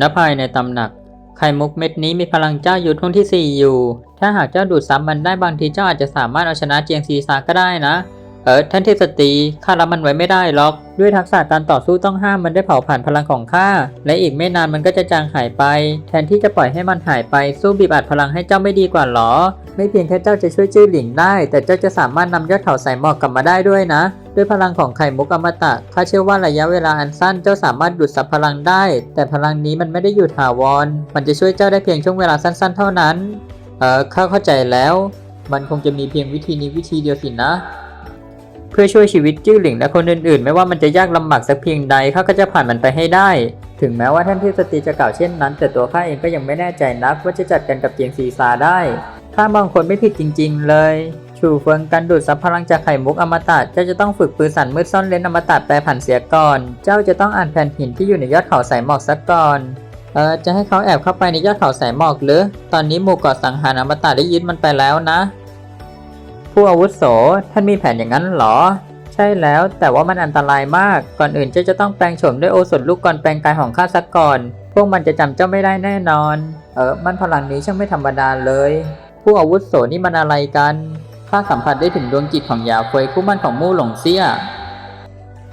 ณภายในตำหนัก ไข่มุกเม็ดนี้มีพลังเจ้าอยู่ท่วงที่ 4 อยู่ ถ้าหากเจ้าดูดซับมันได้บางทีเจ้าอาจจะสามารถเอาชนะเจียงซีซาก็ได้นะ เออท่านเทพสตรีข้ารับมันไว้ไม่ได้หรอก ด้วยทักษะการต่อสู้ต้องห้ามมันได้เผาผ่านพลังของข้า และอีกไม่นานมันก็จะจางหายไป แทนที่จะปล่อยให้มันหายไปสู้บีบอัดพลังให้เจ้าไม่ดีกว่าหรอ ไม่เพียงแค่เจ้าจะช่วยจื้อหลิงได้ แต่เจ้าจะสามารถนำยอดเขาสายหมอกกลับมาได้ด้วยนะ ด้วยพลังของไข่มุกอมตะข้าเชื่อว่าระยะเวลาอันสั้นเจ้าสามารถดูดซับพลังได้ แต่พลังนี้มันไม่ได้อยู่ถาวร มันจะช่วยเจ้าได้เพียงช่วงเวลาสั้น ๆ เท่านั้น เออข้าเข้าใจแล้ว มันคงจะมีเพียงวิธีนี้วิธีเดียวสินะ พื่อช่วยชีวิตจิ้วหลิงและคนอื่นๆ ไม่ว่ามันจะยากลำบากสักเพียงใดข้าก็จะผ่านมันไปให้ได้ ถึงแม้ว่าท่านที่สตรีจะกล่าวเช่นนั้น แต่ตัวข้าเองก็ยังไม่แน่ใจนักว่าจะจัดการกับเจียงซีซาได้ข้ามองคนไม่ผิดจริง ๆ เลย ชูเฟิงการดูดซับพลังจากไข่มุกอมตะเจ้าจะต้องฝึกปืนสันมืดซ่อนเลนอมตะแปรผันเสียก่อน เจ้าจะต้องอ่านแผ่นหินที่อยู่ในยอดเขาสายหมอกสักก่อนเออจะให้เขาแอบเข้าไปในยอดเขาสายหมอกหรือ ตอนนี้หมู่เกาะสังหารอมตะได้ยึดมันไปแล้วนะ ผู้อาวุโส ท่านมีแผนอย่างนั้นหรอ ใช่แล้ว แต่ว่ามันอันตรายมาก ก่อนอื่นเจ้าจะต้องแปลงโฉมด้วยโอสถลูกกรแปลงกายของข้าสักก่อน พวกมันจะจำเจ้าไม่ได้แน่นอน เออ มันพลังนี้ช่างไม่ธรรมดาเลย ผู้อาวุโสนี่มันอะไรกัน ข้าสัมผัสได้ถึงดวงจิตของยาเฟยคู่มั่นของมู่หลงเซี่ย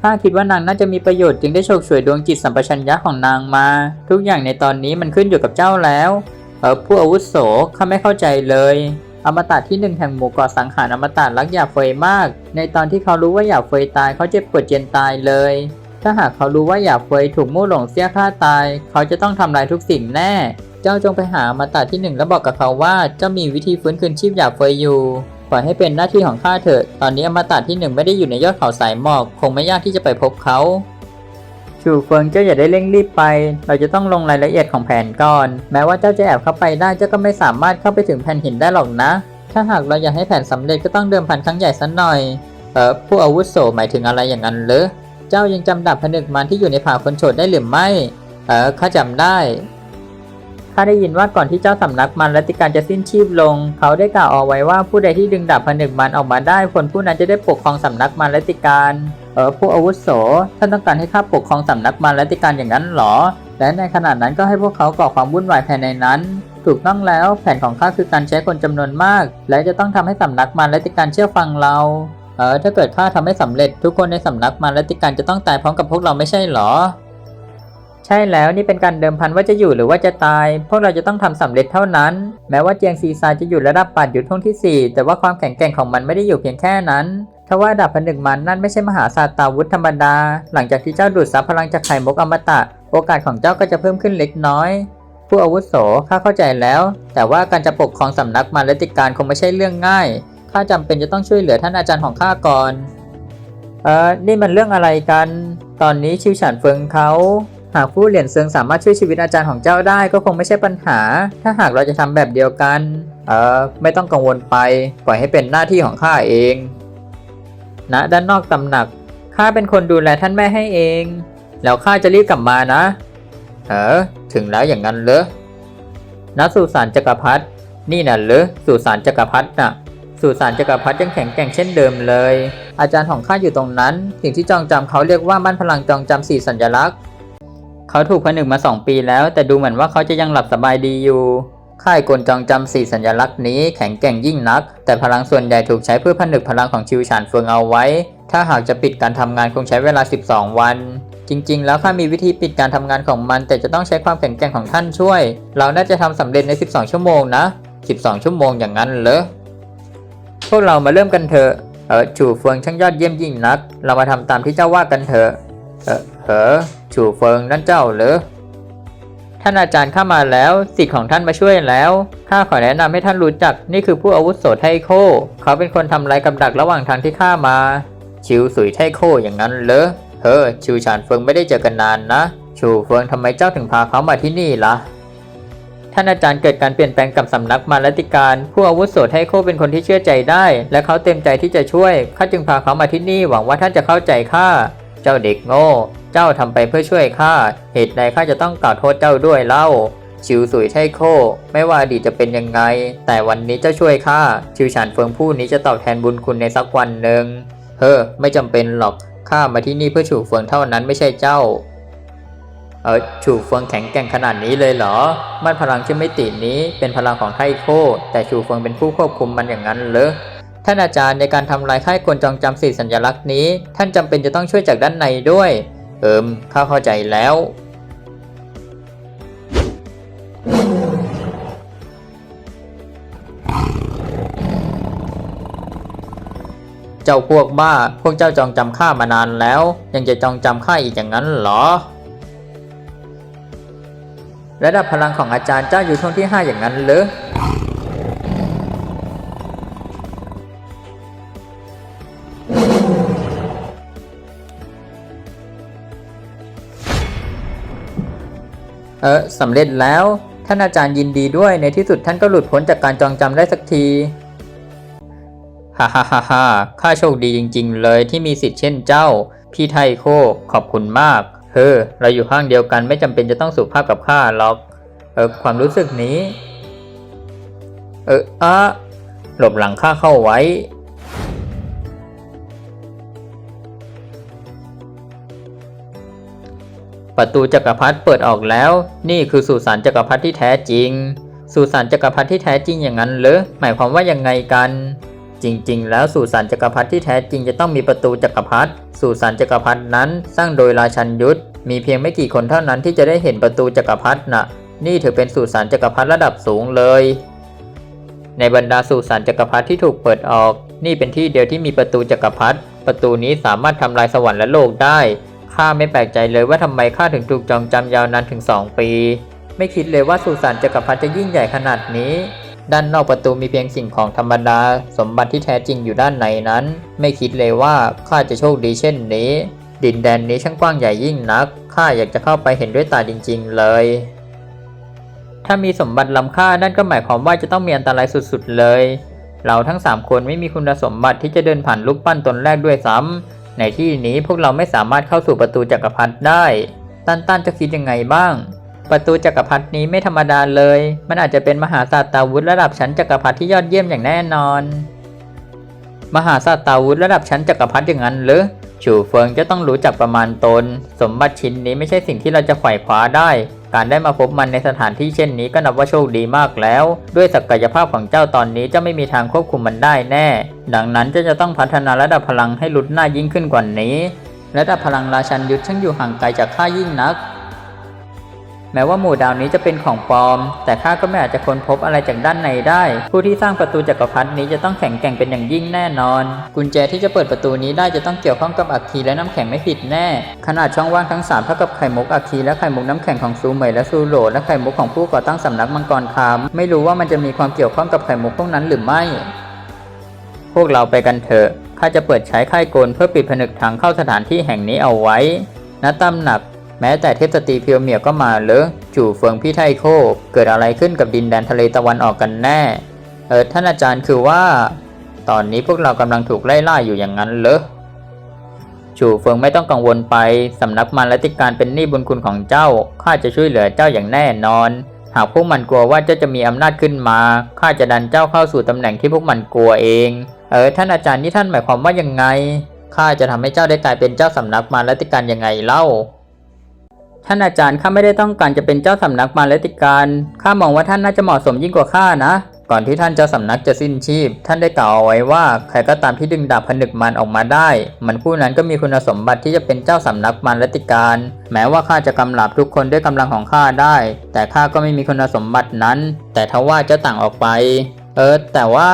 ข้าคิดว่านางน่าจะมีประโยชน์จึงได้โชคช่วยดวงจิตสัมปชัญญะของนางมา ทุกอย่างในตอนนี้มันขึ้นอยู่กับเจ้าแล้ว เออผู้อาวุโสข้าไม่เข้าใจเลย อมตะที่หนึ่งแห่งหมู่เกาะสังหารอมตะรักหยาเฟยมาก ในตอนที่เขารู้ว่าหยาเฟยตายเขาเจ็บปวดเจียนตายเลย ถ้าหากเขารู้ว่าหยาเฟยถูกมู่หลงเสี้ยฆ่าตาย เขาจะต้องทำลายทุกสิ่งแน่ เจ้าจงไปหาอมตะที่หนึ่งแล้วบอกกับเขาว่าเจ้ามีวิธีฟื้นคืนชีพหยาเฟยอยู่ปล่อยให้เป็นหน้าที่ของข้าเถิดตอนนี้อมตะที่หนึ่งไม่ได้อยู่ในยอดเขาสายหมอก คงไม่ยากที่จะไปพบเขา ชูเฟิงเจ้าอย่าได้เร่งรีบไป เราจะต้องลงรายละเอียดของแผนก่อน แม้ว่าเจ้าจะแอบเข้าไปได้เจ้าก็ไม่สามารถเข้าไปถึงแผ่นหินได้หรอกนะ ถ้าหากเราอยากให้แผนสำเร็จก็ต้องเดิมพันครั้งใหญ่สักหน่อย เออผู้อาวุโสหมายถึงอะไรอย่างนั้นหรือเจ้ายังจำดาบผนึกมันที่อยู่ในผาคนโฉดได้หรือไม่ เออข้าจำได้ข้าได้ยินว่าก่อนที่เจ้าสำนักมันและติการจะสิ้นชีพลง เขาได้กล่าวเอาไว้ว่าผู้ใดที่ดึงดาบผนึกมันออกมาได้คนผู้นั้นจะได้ปกครองสำนักมันและติการ เออผู้อาวุโสท่านต้องการให้ข้าปกครองสำนักมันและติการอย่างนั้นหรอ และในขณะนั้นก็ให้พวกเขาก่อความวุ่นวายภายในนั้น ถูกต้องแล้วแผนของข้าคือการใช้คนจำนวนมาก และจะต้องทำให้สำนักมันและติการเชื่อฟังเราเออถ้าเกิดข้าทำให้สำเร็จ ทุกคนในสำนักมันและติการจะต้องตายพร้อมกับพวกเราไม่ใช่หรอ ใช่แล้วนี่เป็นการเดิมพันว่าจะอยู่หรือว่าจะตาย พวกเราจะต้องทำสำเร็จเท่านั้น แม้ว่าเจียงซีซาจะอยู่ระดับปัดอยู่ท่วงที่ 4 แต่ว่าความแข็งแกร่งของมันไม่ได้อยู่เพียงแค่นั้น ทว่าดาบผนึกมันนั่นไม่ใช่มหาศาสตาวุธธรรมดา หลังจากที่เจ้าดูดซับพลังจากไข่มุกอมตะ โอกาสของเจ้าก็จะเพิ่มขึ้นเล็กน้อย ผู้อาวุโสข้าเข้าใจแล้ว แต่ว่าการจะปกครองสำนักมันและติการคงไม่ใช่เรื่องง่ายข้าจำเป็นจะต้องช่วยเหลือท่านอาจารย์ของข้าก่อนเออนี่มันเรื่องอะไรกัน ตอนนี้ชิวฉันเฟิงเขาหากผู้เหรียญเซิงสามารถช่วยชีวิตอาจารย์ของเจ้าได้ก็คงไม่ใช่ปัญหา ถ้าหากเราจะทำแบบเดียวกัน เออไม่ต้องกังวลไป ปล่อยให้เป็นหน้าที่ของข้าเอง ณด้านนอกตำหนัก ข้าเป็นคนดูแลท่านแม่ให้เอง แล้วข้าจะรีบกลับมานะ เออ ถึงแล้วอย่างนั้นเหรอณสุสานจักรพรรดินี่น่ะเหรอสุสานจักรพรรดิน่ะสุสานจักรพรรดิยังแข็งแกร่งเช่นเดิมเลย อาจารย์ของข้าอยู่ตรงนั้น สิ่งที่จองจำเขาเรียกว่ามั่นพลังจองจำสี่สัญลักษณ์ เขาถูกผนึกมาสองปีแล้ว แต่ดูเหมือนว่าเขาจะยังหลับสบายดีอยู่ ค่ายกลจองจำสี่สัญลักษณ์นี้แข็งแกร่งยิ่งนัก แต่พลังส่วนใหญ่ถูกใช้เพื่อผนึกพลังของชิวฉานเฟิงเอาไว้ ถ้าหากจะปิดการทำงานคงใช้เวลา 12 วัน จริงๆ แล้วข้ามีวิธีปิดการทำงานของมัน แต่จะต้องใช้ความแข็งแกร่งของท่านช่วย เราน่าจะทำสำเร็จใน 12 ชั่วโมงนะ 12 ชั่วโมงอย่างนั้นเหรอพวกเรามาเริ่มกันเถอะเออฉูเฟิงช่างยอดเยี่ยมยิ่งนัก เรามาทำตามที่เจ้าว่ากันเถอะเออเหอฉูเฟิงนั่นเจ้าเหรอ ท่านอาจารย์เข้ามาแล้วสิทธิ์ของท่านมาช่วยแล้วข้าขอแนะนำให้ท่านรู้จักนี่คือผู้อาวุโสไทโค เขาเป็นคนทำลายกับดักระหว่างทางที่ข้ามา ชิวสุยไทโคอย่างนั้นเหรอเฮ้อชิวฉานเฟิงไม่ได้เจอกันนานนะ ชูเฟิงทำไมเจ้าถึงพาเขามาที่นี่ล่ะท่านอาจารย์เกิดการเปลี่ยนแปลงกับสำนักมาลติการ ผู้อาวุโสไทโคเป็นคนที่เชื่อใจได้ และเขาเต็มใจที่จะช่วยข้าจึงพาเขามาที่นี่หวังว่าท่านจะเข้าใจข้า เจ้าเด็กโง่ เจ้าทำไปเพื่อช่วยข้า เหตุใดข้าจะต้องกล่าวโทษเจ้าด้วยเล่า ชิวสุยไทโค ไม่ว่าอดีตจะเป็นยังไง แต่วันนี้เจ้าช่วยข้า ชิวฉานเฟิงผู้นี้จะตอบแทนบุญคุณในสักวันหนึ่ง เฮ้อ ไม่จำเป็นหรอก ข้ามาที่นี่เพื่อฉูเฟิงเท่านั้นไม่ใช่เจ้า เออฉูเฟิงแข็งแกร่งขนาดนี้เลยเหรอ มันพลังชื่อมิตินี้ เป็นพลังของไทโค แต่ฉูเฟิงเป็นผู้ควบคุมมันอย่างนั้นเหรอ ท่านอาจารย์ในการทำลายค่ายกลจองจำสีสัญลักษณ์นี้ ท่านจำเป็นจะต้องช่วยจากด้านในด้วย เอิมข้าเข้าใจแล้ว เจ้าพวกบ้า พวกเจ้าจองจำข้ามานานแล้ว ยังจะจองจำข้าอีกอย่างนั้นเหรอ ระดับพลังของอาจารย์เจ้าอยู่ช่วงที่ 5 อย่างนั้นหรือ เออสำเร็จแล้ว ท่านอาจารย์ยินดีด้วยในที่สุดท่านก็หลุดพ้นจากการจองจำได้สักทีฮ่าฮ่าฮ่าฮ่าข้าโชคดีจริง ๆ เลยที่มีสิทธิ์เช่นเจ้า พี่ไทโคขอบคุณมาก เฮ้อเราอยู่ข้างเดียวกันไม่จำเป็นจะต้องสุภาพกับข้าหรอก เออความรู้สึกนี้ เอออะหลบหลังข้าเข้าไว้ ประตูจักรพรรดิเปิดออกแล้ว นี่คือสุสานจักรพรรดิที่แท้จริง สุสานจักรพรรดิที่แท้จริงอย่างนั้นเหรอหมายความว่ายังไงกัน จริง ๆ แล้วสุสานจักรพรรดิที่แท้จริงจะต้องมีประตูจักรพรรดิสุสานจักรพรรดินั้นสร้างโดยราชันยุทธมีเพียงไม่กี่คนเท่านั้นที่จะได้เห็นประตูจักรพรรดิน่ะนี่ถือเป็นสุสานจักรพรรดิระดับสูงเลย ในบรรดาสุสานจักรพรรดิที่ถูกเปิดออก นี่เป็นที่เดียวที่มีประตูจักรพรรดิประตูนี้สามารถทำลายสวรรค์และโลกได้ ข้าไม่แปลกใจเลยว่าทำไมข้าถึงถูกจองจำยาวนานถึง2ปี ไม่คิดเลยว่าสุสานจักรพรรดิจะยิ่งใหญ่ขนาดนี้ ด้านนอกประตูมีเพียงสิ่งของธรรมดา สมบัติที่แท้จริงอยู่ด้านในนั้น ไม่คิดเลยว่าข้าจะโชคดีเช่นนี้ ดินแดนนี้ช่างกว้างใหญ่ยิ่งนักข้าอยากจะเข้าไปเห็นด้วยตาจริง ๆ เลย ถ้ามีสมบัติล้ำค่านั่นก็หมายความว่าจะต้องมีอันตรายสุดๆเลยเราทั้ง 3 คนไม่มีคุณสมบัติที่จะเดินผ่านรูปปั้นตนแรกด้วยซ้ำ ในที่นี้พวกเราไม่สามารถเข้าสู่ประตูจักรพรรดิได้ ตันตันจะคิดยังไงบ้าง ประตูจักรพรรดินี้ไม่ธรรมดาเลย มันอาจจะเป็นมหาศาสตราวุธระดับชั้นจักรพรรดิที่ยอดเยี่ยมอย่างแน่นอน มหาศาสตราวุธระดับชั้นจักรพรรดิอย่างนั้นหรือ ฉูเฟิงจะต้องรู้จักประมาณตน สมบัติชิ้นนี้ไม่ใช่สิ่งที่เราจะไขว่คว้าได้ การได้มาพบมันในสถานที่เช่นนี้ก็นับว่าโชคดีมากแล้ว ด้วยศักยภาพของเจ้าตอนนี้เจะไม่มีทางควบคุมมันได้แน่ ดังนั้นเจะจะต้องพัฒนาระดับพลังให้หลุดหน้ายิ่งขึ้นกว่านี้ระดับพลังราชันยุทธช่างอยู่ห่างไกลจากข้ายิ่งนัก แม้ว่าหมู่ดาวนี้จะเป็นของปลอม แต่ข้าก็ไม่อาจจะค้นพบอะไรจากด้านในได้ ผู้ที่สร้างประตูจักรพรรดินี้จะต้องแข็งแกร่งเป็นอย่างยิ่งแน่นอน กุญแจที่จะเปิดประตูนี้ได้จะต้องเกี่ยวข้องกับอัคคีและน้ำแข็งไม่ผิดแน่ ขนาดช่องว่างทั้งสามเท่ากับไข่มุกอัคคีและไข่มุกน้ำแข็งของซูเหมยและซูโหลและไข่มุกของผู้ก่อตั้งสำนักมังกรคามไม่รู้ว่ามันจะมีความเกี่ยวข้องกับไข่มุกพวกนั้นหรือไม่ พวกเราไปกันเถอะข้าจะเปิดใช้ค่โกลเพื่อปิดผนึกทางเข้าสถานที่แห่งนี้เอาไว้ณตำหนัก ม้แต่เทพสตรีเพียวเมียก็มาเลยจู่เฟิงพี่ไทโค เกิดอะไรขึ้นกับดินแดนทะเลตะวันออกกันแน่ เออท่านอาจารย์คือว่า ตอนนี้พวกเรากำลังถูกไล่ล่าอยู่อย่างนั้นเหรอจู่เฟิงไม่ต้องกังวลไปสำนักมารและติการเป็นหนี้บุญคุณของเจ้าข้าจะช่วยเหลือเจ้าอย่างแน่นอน หากพวกมันกลัวว่าเจ้าจะมีอำนาจขึ้นมาข้าจะดันเจ้าเข้าสู่ตำแหน่งที่พวกมันกลัวเอง เออท่านอาจารย์นี่ท่านหมายความว่ายังไงข้าจะทำให้เจ้าได้กลายเป็นเจ้าสำนักมารและติการยังไงเล่า ท่านอาจารย์ข้าไม่ได้ต้องการจะเป็นเจ้าสำนักมาเลติการข้ามองว่าท่านน่าจะเหมาะสมยิ่งกว่าข้านะ ก่อนที่ท่านเจ้าสำนักจะสิ้นชีพ ท่านได้กล่าวเอาไว้ว่าใครก็ตามที่ดึงดาบผนึกมันออกมาได้ มันผู้นั้นก็มีคุณสมบัติที่จะเป็นเจ้าสำนักมาเลติการ แม้ว่าข้าจะกำราบทุกคนด้วยกำลังของข้าได้ แต่ข้าก็ไม่มีคุณสมบัตินั้น แต่ทว่าเจ้าต่างออกไป เออแต่ว่า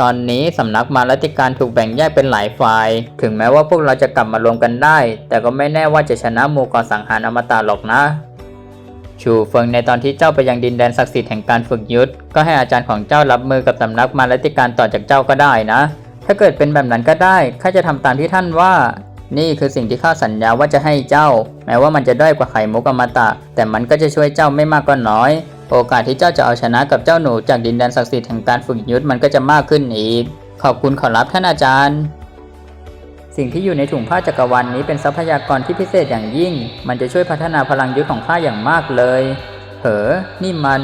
ตอนนี้สำนักมาลติการถูกแบ่งแยกเป็นหลายฝ่าย ถึงแม้ว่าพวกเราจะกลับมารวมกันได้ แต่ก็ไม่แน่ว่าจะชนะหมู่ก่อสังหารอมตะหรอกนะ ชูเฟิงในตอนที่เจ้าไปยังดินแดนศักดิ์สิทธิ์แห่งการฝึกยุทธก็ให้อาจารย์ของเจ้ารับมือกับสำนักมาลติการต่อจากเจ้าก็ได้นะ ถ้าเกิดเป็นแบบนั้นก็ได้ข้าจะทำตามที่ท่านว่า นี่คือสิ่งที่ข้าสัญญาว่าจะให้เจ้า แม้ว่ามันจะด้อยกว่าไข่มุกอมตะ แต่มันก็จะช่วยเจ้าไม่มากก็น้อย โอกาสที่เจ้าจะเอาชนะกับเจ้าหนูจากดินแดนศักดิ์สิทธิ์แห่งการฝึกยุทธมันก็จะมากขึ้นอีก ขอบคุณขอรับท่านอาจารย์ สิ่งที่อยู่ในถุงผ้าจักรวาลนนี้เป็นทรัพยากรที่พิเศษอย่างยิ่ง มันจะช่วยพัฒนาพลังยุทธของข้าอย่างมากเลยเหอนี่มัน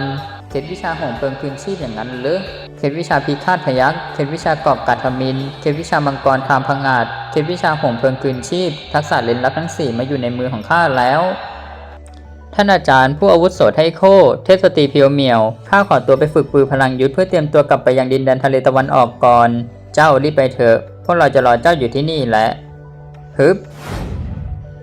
เคล็ดวิชาห่มเพลิงคืนชีพอย่างนั้นหรือเคล็ดวิชาพิฆาตพยักเคล็ดวิชากอบกัดทมินเคล็ดวิชามังกรคามพังอาจเคล็ดวิชาห่มเพลิงคืนชีพ ทักษะเล่นลับทั้งสี่มาอยู่ในมือของข้าแล้ว ท่านอาจารย์ผู้อาวุโสไทโค เทพสตรีเพียวเมียว ข้าขอตัวไปฝึกปือพลังยุทธเพื่อเตรียมตัวกลับไปยังดินแดนทะเลตะวันออกก่อน เจ้ารีบไปเถอะ พวกเราจะรอเจ้าอยู่ที่นี่แหละฮึบ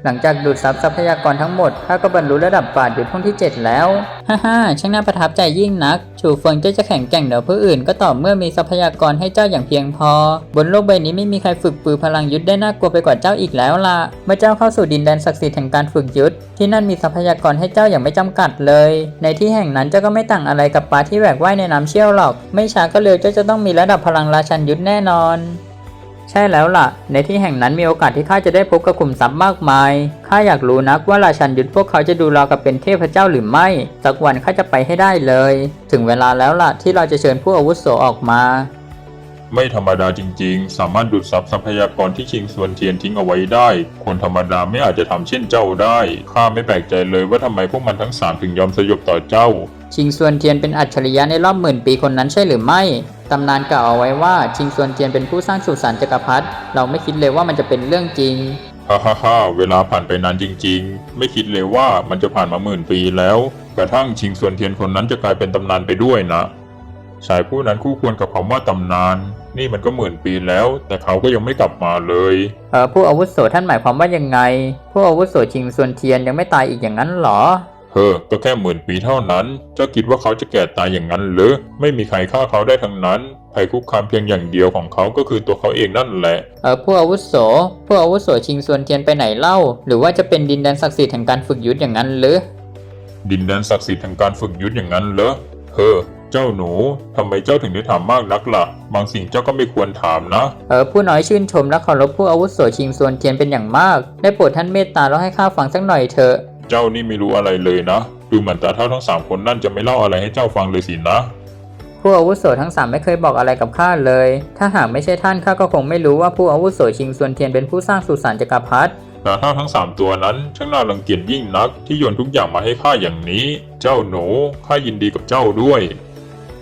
หลังจากดูดซับทรัพยากรทั้งหมดข้าก็บรรลุระดับปาดอยู่ท่องที่ 7 แล้ว ฮ่าฮ่าช่างน่าประทับใจยิ่งนัก ชูเฟิงเจ้าจะแข่งแกร่งเหนือผู้อื่น ก็ต่อเมื่อมีทรัพยากรให้เจ้าอย่างเพียงพอ บนโลกใบนี้ไม่มีใครฝึกปือพลังยุทธได้น่ากลัวไปกว่าเจ้าอีกแล้วล่ะ เมื่อเจ้าเข้าสู่ดินแดนศักดิ์สิทธิ์แห่งการฝึกยุทธที่นั่นมีทรัพยากรให้เจ้าอย่างไม่จำกัดเลย ในที่แห่งนั้นเจ้าก็ไม่ต่างอะไรกับปลาที่แหวกว่ายในน้ำเชี่ยวหรอก ไม่ช้าก็เร็วเจ้าจะต้องมีระดับพลังราชันยุทธแน่นอน ใช่แล้วล่ะ ในที่แห่งนั้นมีโอกาสที่ข้าจะได้พบกับกลุ่มทรัพย์มากมาย ข้าอยากรู้นักว่าราชันยุทธพวกเขาจะดูเรากับเป็นเทพเจ้าหรือไม่ สักวันข้าจะไปให้ได้เลย ถึงเวลาแล้วล่ะที่เราจะเชิญผู้อาวุโสออกมา ไม่ธรรมดาจริงๆ สามารถดูดซับทรัพยากรที่ชิงส่วนเทียนทิ้งเอาไว้ได้ คนธรรมดาไม่อาจจะทำเช่นเจ้าได้ ข้าไม่แปลกใจเลยว่าทำไมพวกมันทั้งสามถึงยอมสยบต่อเจ้า ชิงซวนเทียนเป็นอัจฉริยะในรอบหมื่นปีคนนั้นใช่หรือไม่ ตำนานกล่าวเอาไว้ว่าชิงซวนเทียนเป็นผู้สร้างสุสานจักรพรรดิ เราไม่คิดเลยว่ามันจะเป็นเรื่องจริงฮ่าฮ่าฮ่าเวลาผ่านไปนานจริง ๆ ไม่คิดเลยว่ามันจะผ่านมาหมื่นปีแล้ว กระทั่งชิงส่วนเทียนคนนั้นจะกลายเป็นตำนานไปด้วยนะ ชายผู้นั้นคู่ควรกับคำว่าตำนาน นี่มันก็หมื่นปีแล้ว แต่เขาก็ยังไม่กลับมาเลย เออผู้อาวุโสท่านหมายความว่ายังไง ผู้อาวุโสชิงซวนเทียนยังไม่ตายอีกอย่างนั้นเหรอ เฮ้อก็แค่หมื่นปีเท่านั้น เจ้าคิดว่าเขาจะแก่ตายอย่างนั้นหรือ ไม่มีใครฆ่าเขาได้ทั้งนั้นภัยคุกคามเพียงอย่างเดียวของเขาก็คือตัวเขาเองนั่นแหละ เออผู้อาวุโสผู้อาวุโสชิงซวนเทียนไปไหนเล่า หรือว่าจะเป็นดินแดนศักดิ์สิทธิ์แห่งการฝึกยุทธอย่างนั้นหรือ ดินแดนศักดิ์สิทธิ์แห่งการฝึกยุทธอย่างนั้นเหรอเฮ้อ เจ้าหนูทำไมเจ้าถึงได้ถามมากนักล่ะ บางสิ่งเจ้าก็ไม่ควรถามนะ เออผู้น้อยชื่นชมและเคารพผู้อาวุโสชิงซวนเทียนเป็นอย่างมาก ได้โปรดท่านเมตตาแล้วให้ข้าฟังสักหน่อยเถอะ เจ้านี่ไม่รู้อะไรเลยนะ ดูเหมือนตาเท่าทั้งสามคนนั่นจะไม่เล่าอะไรให้เจ้าฟังเลยสินะ ผู้อาวุโสทั้งสามไม่เคยบอกอะไรกับข้าเลย ถ้าหากไม่ใช่ท่านข้าก็คงไม่รู้ว่าผู้อาวุโสชิงซวนเทียนเป็นผู้สร้างสุสานจักรพรรดิตาเท่าทั้งสามตัวนั้นช่างน่ารังเกียจยิ่งนักที่โยนทุกอย่างมาให้ข้าอย่างนี้ เจ้าหนูข้ายินดีกับเจ้าด้วย